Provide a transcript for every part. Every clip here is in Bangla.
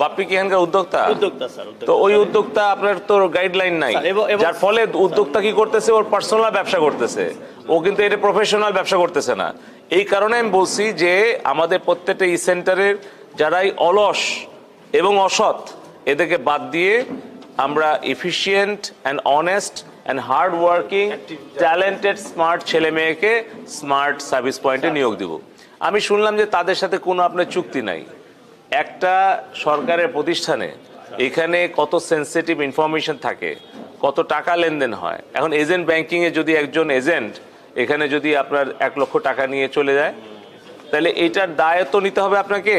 বাপ্পি কি এখানকার উদ্যোক্তা? উদ্যোক্তা স্যার তো ওই উদ্যোক্তা আপনার তো গাইডলাইন নাই। যার ফলে উদ্যোক্তা কি করতেছে? ওর পার্সোনাল ব্যবসা করতেছে। ও কিন্তু এটা প্রফেশনাল ব্যবসা করতেছে না। এই কারণে আমি বলছি যে আমাদের প্রত্যেকটা ই সেন্টারের যারাই অলস এবং অসৎ এদেরকে বাদ দিয়ে আমরা efficient and honest and hard working talented smart ছেলে মেয়েকে স্মার্ট সার্ভিস পয়েন্টে নিয়োগ দিব। আমি শুনলাম যে তাদের সাথে কোনো আপনার চুক্তি নাই। একটা সরকারের প্রতিষ্ঠানে এখানে কত সেন্সিটিভ ইনফরমেশন থাকে কত টাকা লেনদেন হয়। এখন এজেন্ট ব্যাংকিংয়ে যদি একজন এজেন্ট এখানে যদি আপনার এক লক্ষ টাকা নিয়ে চলে যায় তাহলে এটার দায়িত্ব নিতে হবে আপনাকে?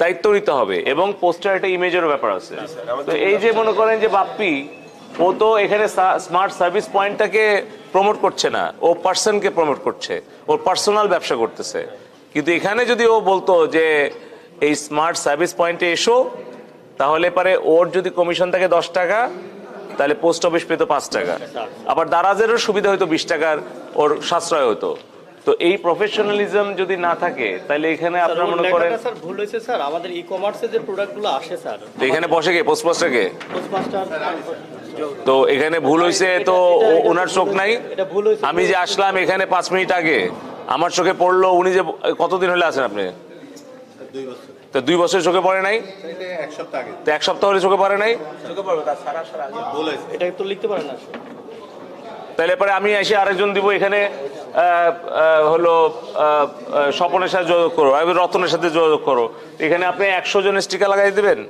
দায়িত্ব নিতে হবে এবং পোস্টার একটা ইমেজেরও ব্যাপার আছে। তো এই যে মনে করেন যে বাপ্পি ও তো এখানে স্মার্ট সার্ভিস পয়েন্টটাকে প্রমোট করছে না ও পার্সনকে প্রমোট করছে ওর পার্সোনাল ব্যবসা করতেছে। কিন্তু এখানে যদি ও বলতো যে এই স্মার্ট সার্ভিস পয়েন্টে এসো তাহলে পারে ওর যদি কমিশন থাকে দশ টাকা তাহলে পোস্ট অফিস পেতো পাঁচ টাকা। আবার দারাজেরও সুবিধা হতো বিশ টাকার ওর সাশ্রয় হতো তো এই প্রফেশনালিজম যদি না থাকে তাহলে এখানে আপনারা মনে করেন স্যার ভুল হয়েছে স্যার। আমাদের ই কমার্সে যে প্রোডাক্টগুলো আসে স্যার। তো এখানে বসে কে? পোস্ট মাস্টার কে? পোস্টমাস্টার তো এখানে ভুল হয়েছে তো ওনার চোখ নাই। আমি যে আসলাম এখানে পাঁচ মিনিট আগে আমার চোখে পড়ল উনি যে কতদিন হলে আছেন আপনি? তো দুই বছর চোখে পড়ে নাই? এক সপ্তাহ তো এক সপ্তাহ হলে চোখে পড়ে নাই? এটা তো লিখতে পারেন না তাহলে পরে আমি এসে আরেকজন দিব এখানে হলো স্বপনের সাথে যোগাযোগ করো আমি রতনের সাথে যোগাযোগ করো। এখানে আপনি একশো জন স্টিকার লাগাই দেবেন?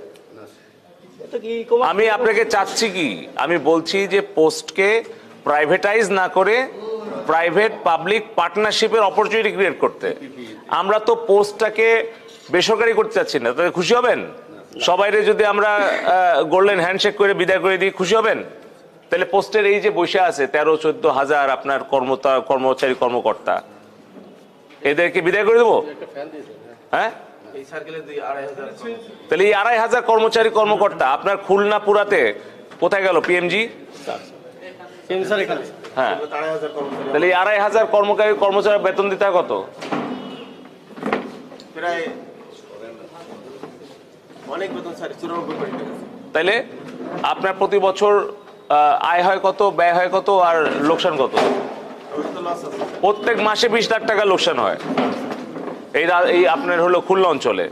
এটা কি e-commerce- আমি আপনাকে চাচ্ছি কি? আমি বলছি যে পোস্টকে প্রাইভেটাইজ না করে প্রাইভেট পাবলিক পার্টনারশিপের অপরচুনিটি ক্রিয়েট করতে। আমরা তো পোস্টটাকে বেসরকারি করতে চাচ্ছি না, তাহলে খুশি হবেন? সবাইরে যদি আমরা গোল্ডেন হ্যান্ডশেক করে বিদায় করে দিই, খুশি হবেন? তাহলে পোস্টের এই যে বসে আছে, তেরো, চোদ্দ হাজার আপনার কর্মতা, কর্মচারী, কর্মকর্তা, এদেরকে বিদায় করে দেবো? হ্যাঁ? তাহলে এই আড়াই হাজার কর্মচারী, কর্মকর্তা, আপনার খুলনা পুরাতে কোথায় গেল পিএমজি হ্যাঁ। তাহলে এই আড়াই হাজার কর্মকারী কর্মচারী বেতন দিতে কত? প্রায় অনেক বেতন স্যার চুরানব্বই কোটি টাকা তাইলে আপনার প্রতি বছর আয় হয় কত ব্যয় হয় কত আর লোকসান কত? প্রত্যেক মাসে বিশ লাখ টাকা লোকসান হয়। এই এই আপনার হলো খুলনা অঞ্চলে।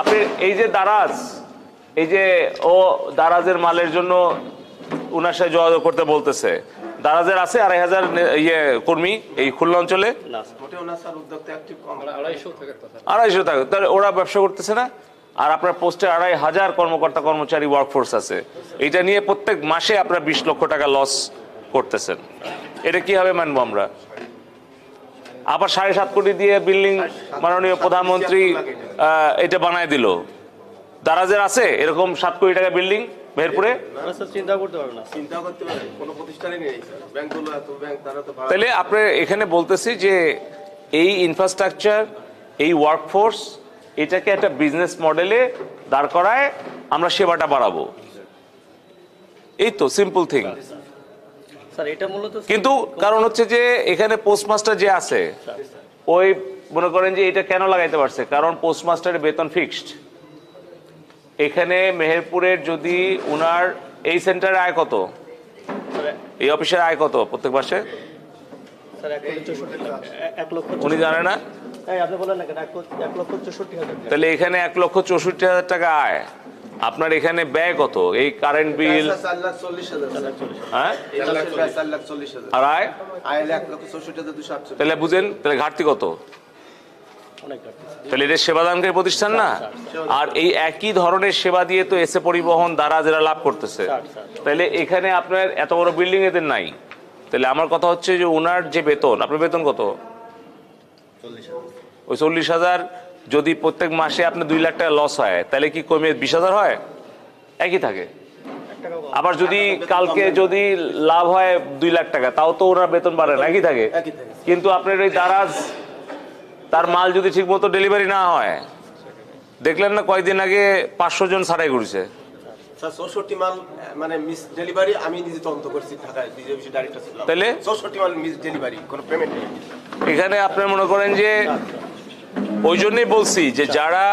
আপনি এই যে দারাজ এই যে ও দারাজের মালের জন্য উনার সাথে যোগাযোগ করতে বলতেছে দারাজের আছে আড়াই হাজার ইয়ে কর্মী এই খুলনা অঞ্চলে? না মোটেও না স্যার উদ্যোক্তা একটু কম। আড়াইশো টাকা তাহলে ওরা ব্যবসা করতেছে না? আর আপনার পোস্টে আড়াই হাজার কর্মকর্তা, কর্মচারী ওয়ার্কফোর্স আছে। এটা নিয়ে প্রত্যেক মাসে আপনার বিশ লক্ষ টাকা লস করতেছেন। এটা কীভাবে মানবো আমরা? আবার সাড়ে সাত কোটি দিয়ে বিল্ডিং মাননীয় প্রধানমন্ত্রী এটা বানায় দিল। দারাজের আছে? এরকম সাত কোটি টাকা বিল্ডিং মেহেরপুরে? তাহলে আপনি এখানে বলতেছি যে এই ইনফ্রাস্ট্রাকচার এই ওয়ার্কফোর্স এটাকে একটা বিজনেস মডেলে দাঁড় করায় আমরা সেবাটা বাড়াবো। এই তো সিম্পল থিং কিন্তু কারণ হচ্ছে যে এখানে পোস্টমাস্টার যে আছে ওই মনে করেন যে এটা কেন লাগাইতে পারছে? কারণ পোস্টমাস্টারের বেতন ফিক্সড এখানে মেহেরপুরের যদি উনার এই সেন্টারে আয় কত? এই অফিসের আয় কত প্রত্যেক মাসে? উনি জানে না? তাহলে এখানে এক লক্ষ চৌষট্টি হাজার টাকা আয়। আপনার এখানে ব্যয় কত? এই কারেন্ট বিল চল্লিশ। হ্যাঁ? চল্লিশ আর আয়? তাহলে বুঝেন তাহলে ঘাটতি কত? তাহলে এটা সেবাদানকারী প্রতিষ্ঠান না? আর এই একই ধরনের সেবা দিয়ে তো এসে পরিবহন দ্বারা যারা লাভ করতেছে। তাহলে এখানে আপনার এত বড় বিল্ডিং এদের নাই। তাহলে আমার কথা হচ্ছে যে ওনার যে বেতন আপনার বেতন কত? ওই চল্লিশ হাজার যদি প্রত্যেক মাসে আপনার দুই লাখ টাকা লস হয় তাহলে কি কমে বিশ হাজার হয়? একই থাকে। আবার যদি কালকে যদি লাভ হয় দুই লাখ টাকা তাও তো ওনার বেতন বাড়ে না একই থাকে। কিন্তু আপনার ওই দারাজ তার মাল যদি ঠিক মতো ডেলিভারি না হয় দেখলেন না কয়েকদিন আগে পাঁচশো জন ছাড়াই করেছে? মাল মানে মিস ডেলিভারি আমি নিজে তদন্ত করছি ঢাকায় ডাইরেক্টর ছিলাম তাহলে? মাল মিস ডেলিভারি কোনো পেমেন্ট এখানে আপনি মনে করেন যে ওই জন্যই বলছি যে যারা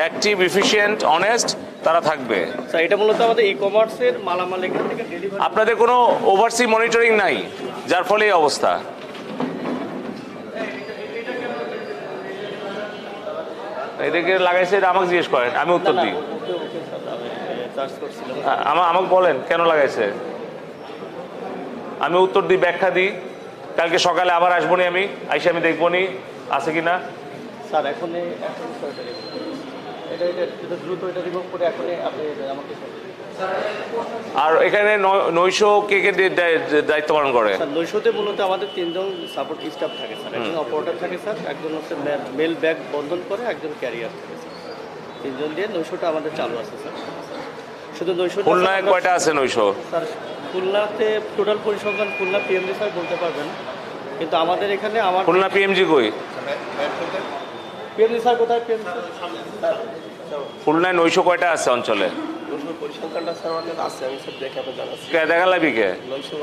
অ্যাক্টিভ এফিশিয়েন্ট অনেস্ট তারা থাকবে। স্যার এটা মূলত আমাদের ই কমার্সের মালামাল এখান থেকে ডেলিভারি আপনাদের কোনো ওভারসি মনিটরিং নাই যার ফলে এই অবস্থা। এদিকে লাগাইছে এটা আমাকে জিজ্ঞেস করেন আমি উত্তর দিই। আমাকে বলেন কেন লাগাইছে? আমি উত্তর দিই ব্যাখ্যা দিই। কালকে সকালে আবার আসব নি আমি আইসে আমি দেখব নি। আছে কি না স্যার এখন এখন এটা এটা দ্রুত এটা রিমুভ করে এখন আপনি আমাকে আর এখানে নয়- নৈশ কে কে দায়িত্ব পালন করে? স্যার নৈশতে মূলত আমাদের তিনজন সাপোর্ট স্টাফ থাকে স্যার। একজন অপারেটর থাকে স্যার। একজন হচ্ছে মেল ব্যাগ বন্ধন করে একজন ক্যারিয়ার থাকে স্যার। তিনজন দিয়ে নৈশটা আমাদের চালু আছে স্যার। শুধু নৈশ খুলনায় কয়টা আছে নৈশ স্যার খুলনাতে টোটাল পরিসংখ্যান খুলনা পিএমডি স্যার বলতে পারবেন। কিন্তু আমাদের এখানে আমার খুলনা পিএমজি কই? খুলনায় নৈশ কয়টা আছে অঞ্চলে? দেখে লাগবি কে?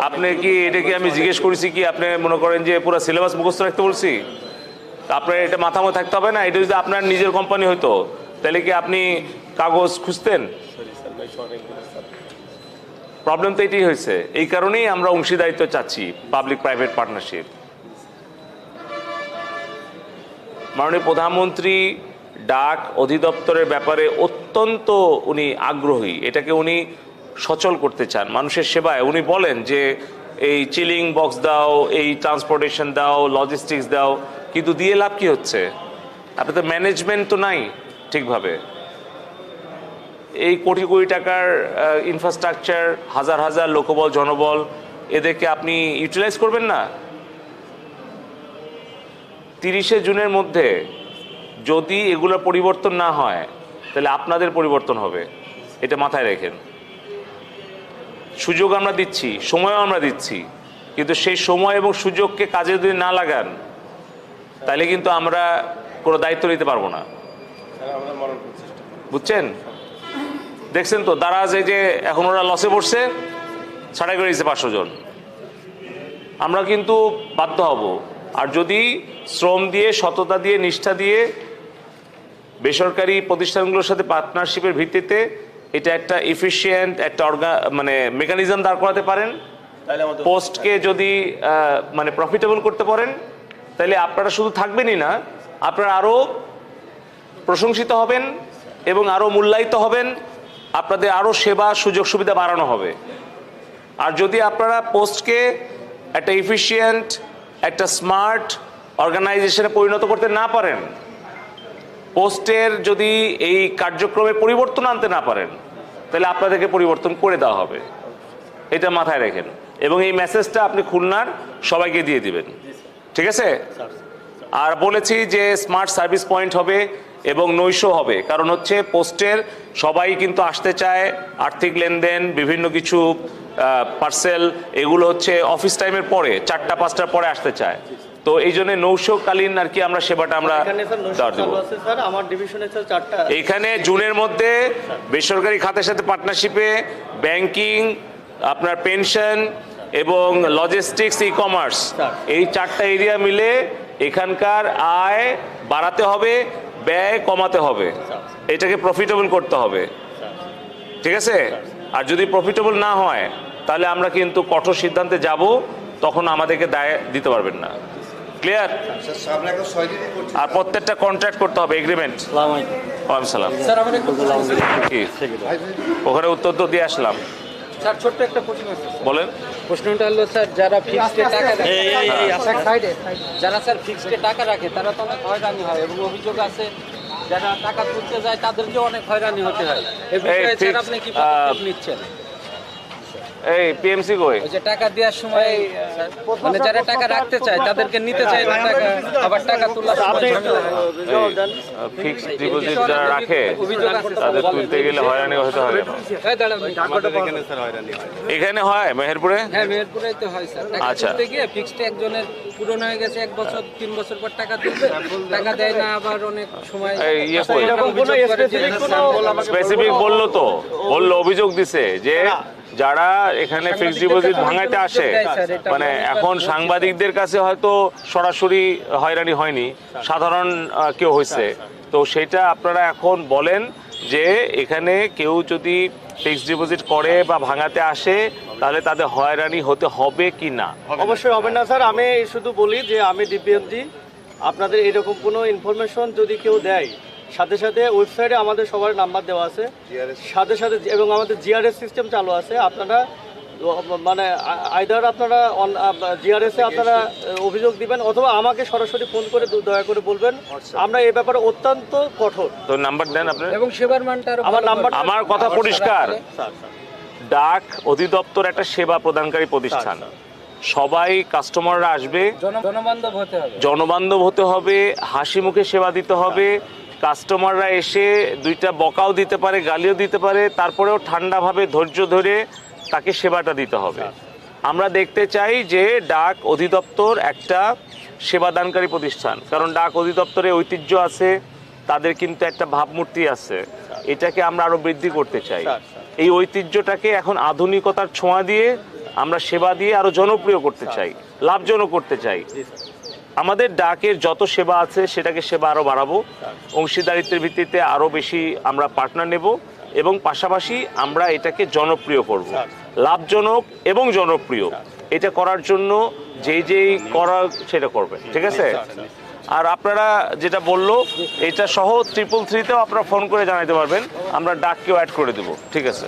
আপনি কি এটা কি আমি জিজ্ঞেস করেছি কি? আপনি মনে করেন যে পুরো সিলেবাস মুখস্থ রাখতে বলছি? তা আপনার এটা মাথা মতো থাকতে হবে না? এটা যদি আপনার নিজের কোম্পানি হতো তাহলে কি আপনি কাগজ খুঁজতেন? প্রবলেম তো এটাই হয়েছে। এই কারণেই আমরা অংশীদারিত্ব চাচ্ছি পাবলিক প্রাইভেট পার্টনারশিপ মাননীয় প্রধানমন্ত্রী ডাক অধিদপ্তরের ব্যাপারে অত্যন্ত উনি আগ্রহী। এটাকে উনি সচল করতে চান মানুষের সেবায়। উনি বলেন যে, এই চিলিং বক্স দাও, এই ট্রান্সপোর্টেশন দাও, লজিস্টিক্স দাও, কিন্তু দিয়ে লাভ কি হচ্ছে? আপনাদের ম্যানেজমেন্ট তো নাই ঠিকভাবে। এই কোটি কোটি টাকার ইনফ্রাস্ট্রাকচার হাজার হাজার লোকবল, জনবল, এদেরকে আপনি ইউটিলাইজ করবেন না? তিরিশে জুনের মধ্যে যদি এগুলো পরিবর্তন না হয়, তাহলে আপনাদের পরিবর্তন হবে। এটা মাথায় রেখেন। সুযোগ আমরা দিচ্ছি, সময়ও আমরা দিচ্ছি। কিন্তু সেই সময় এবং সুযোগকে কাজে যদি না লাগান, তাহলে কিন্তু আমরা কোনো দায়িত্ব নিতে পারব না। বুঝছেন? দেখছেন তো, দারাজ এই যে এখন ওরা লসে পড়ছে, ছাড়াই করে দিচ্ছে পাঁচশো জন। আমরা কিন্তু বাধ্য হব। আর যদি শ্রম দিয়ে সততা দিয়ে নিষ্ঠা দিয়ে বেসরকারি প্রতিষ্ঠানগুলোর সাথে পার্টনারশিপের ভিত্তিতে এটা একটা এফিসিয়েন্ট একটা অর্গা মানে মেকানিজম দাঁড় করাতে পারেন। পোস্টকে যদি মানে প্রফিটেবল করতে পারেন তাহলে আপনারা শুধু থাকবেনই না আপনারা আরও প্রশংসিত হবেন এবং আরও মূল্যায়িত হবেন আপনাদের আরও সেবা সুযোগ সুবিধা বাড়ানো হবে। আর যদি আপনারা পোস্টকে একটা এফিসিয়েন্ট একটা স্মার্ট অর্গানাইজেশনে পরিণত করতে না পারেন, পোস্টের যদি এই কার্যক্রমে পরিবর্তন আনতে না পারেন, তাহলে আপনাদেরকে পরিবর্তন করে দেওয়া হবে। এটা মাথায় রেখেন এবং এই মেসেজটা আপনি খুলনার সবাইকে দিয়ে দিবেন। ঠিক আছে? আর বলেছি যে স্মার্ট সার্ভিস পয়েন্ট হবে এবং নৈশ হবে, কারণ হচ্ছে পোস্টের সবাই কিন্তু আসতে চায়, আর্থিক লেনদেন, বিভিন্ন কিছু পার্সেল এগুলো হচ্ছে অফিস টাইমের পরে চারটা পাঁচটার পরে আসতে চায়। তো এই জন্য নৌশকালীন আর কি আমরা সেবাটা আমরা এখানে জুনের মধ্যে বেসরকারি খাতের সাথে পার্টনারশিপে ব্যাংকিং আপনার পেনশন এবং লজিস্টিক্স ই কমার্স এই চারটা এরিয়া মিলে এখানকার আয় বাড়াতে হবে ব্যয় কমাতে হবে। এটাকে প্রফিটেবল করতে হবে। ঠিক আছে? আর যদি প্রফিটেবল না হয় তাহলে আমরা কিন্তু কঠোর সিদ্ধান্তে যাব তখন আমাদেরকে দায় দিতে পারবেন না। ক্লিয়ার আর প্রত্যেকটা কন্ট্রাক্ট করতে হবে এগ্রিমেন্ট সালাম ওখানে উত্তর তো দিয়ে আসলাম। স্যার ছোট্ট একটা প্রশ্ন আছে বলেন। প্রশ্নটা হলো স্যার যারা ফিক্সডে টাকা রাখে সাইডে যারা স্যার ফিক্সডে টাকা রাখে তারা তো অনেক হয়রানি হয়। এবং অভিযোগ আছে যারা টাকা তুলতে যায় তাদেরকে অনেক হয়রানি হতে হয়। এই বিষয়ে স্যার আপনি কি পদক্ষেপ নিচ্ছেন? এই পিএমসি কই? ওই যে টাকা দেওয়ার সময় মানে যারা টাকা রাখতে চায় তাদেরকে নিতে চায় না টাকা আবার টাকা দেন ফিক্সড ডিপোজিট যারা রাখে তাদের তুলতে গেলে হয়রানি হতে হয়। এখানে হয় মেহেরপুরে? হ্যাঁ মেহেরপুরে তো হয় স্যার। আচ্ছা। তুলতে গিয়ে ফিক্সড একজনের পুরনো হয়ে গেছে এক বছর তিন বছর পর টাকা তুলবে টাকা দেয় না আবার অনেক সময় এই ইয়ে স্পেসিফিক বলল তো বলল অভিযোগ দিছে যে যারা এখানে ফিক্সড ডিপোজিট ভাঙাইতে আসে মানে এখন সাংবাদিকদের কাছে হয়তো সরাসরি হয়রানি হয়নি সাধারণ কেউ হয়েছে তো সেটা আপনারা এখন বলেন যে এখানে কেউ যদি ফিক্সড ডিপোজিট করে বা ভাঙাতে আসে তাহলে তাদের হয়রানি হতে হবে কি না? অবশ্যই হবে না স্যার। আমি শুধু বলি যে আমি ডিপিএমজি আপনাদের এরকম কোনো ইনফরমেশন যদি কেউ দেয় সাথে সাথে ওয়েবসাইটে আমাদের সবার নাম্বার দেওয়া আছে। সাথে সাথে এবং আমাদের জিআরএস সিস্টেম চালু আছে। আপনারা মানে আইদার আপনারা জিআরএস এ আপনারা অভিযোগ দিবেন অথবা আমাকে সরাসরি ফোন করে দয়া করে বলবেন। আমরা এই ব্যাপারে অত্যন্ত কঠোর। তো নাম্বার দেন আপনার এবং সেবার মানটা আরও আমার নাম্বার আমার কথা পরিষ্কার। Sir sir. ডাক অধিদপ্তর একটা সেবা প্রদানকারী প্রতিষ্ঠান। সবাই কাস্টমাররা আসবে। জনবান্ধব হতে হবে। জনবান্ধব হতে হবে হাসি মুখে সেবা দিতে হবে। কাস্টমাররা এসে দুইটা বকাও দিতে পারে গালিও দিতে পারে তারপরেও ঠান্ডাভাবে ধৈর্য ধরে তাকে সেবাটা দিতে হবে। আমরা দেখতে চাই যে ডাক অধিদপ্তর একটা সেবাদানকারী প্রতিষ্ঠান কারণ ডাক অধিদপ্তরে ঐতিহ্য আছে তাদের কিন্তু একটা ভাবমূর্তি আছে। এটাকে আমরা আরও বৃদ্ধি করতে চাই। এই ঐতিহ্যটাকে এখন আধুনিকতার ছোঁয়া দিয়ে আমরা সেবা দিয়ে আরও জনপ্রিয় করতে চাই লাভজনক করতে চাই। আমাদের ডাকের যত সেবা আছে, সেটাকে সেবা আরও বাড়াবো। অংশীদারিত্বের ভিত্তিতে আরও বেশি আমরা পার্টনার নেব এবং পাশাপাশি আমরা এটাকে জনপ্রিয় করব। লাভজনক এবং জনপ্রিয়। এটা করার জন্য যেই যেই করার সেটা করবে ঠিক আছে? আর আপনারা যেটা বলল, এটা সহ ট্রিপল থ্রিতেও আপনারা ফোন করে জানাতে পারবেন। আমরা ডাককেও অ্যাড করে দেবো, ঠিক আছে?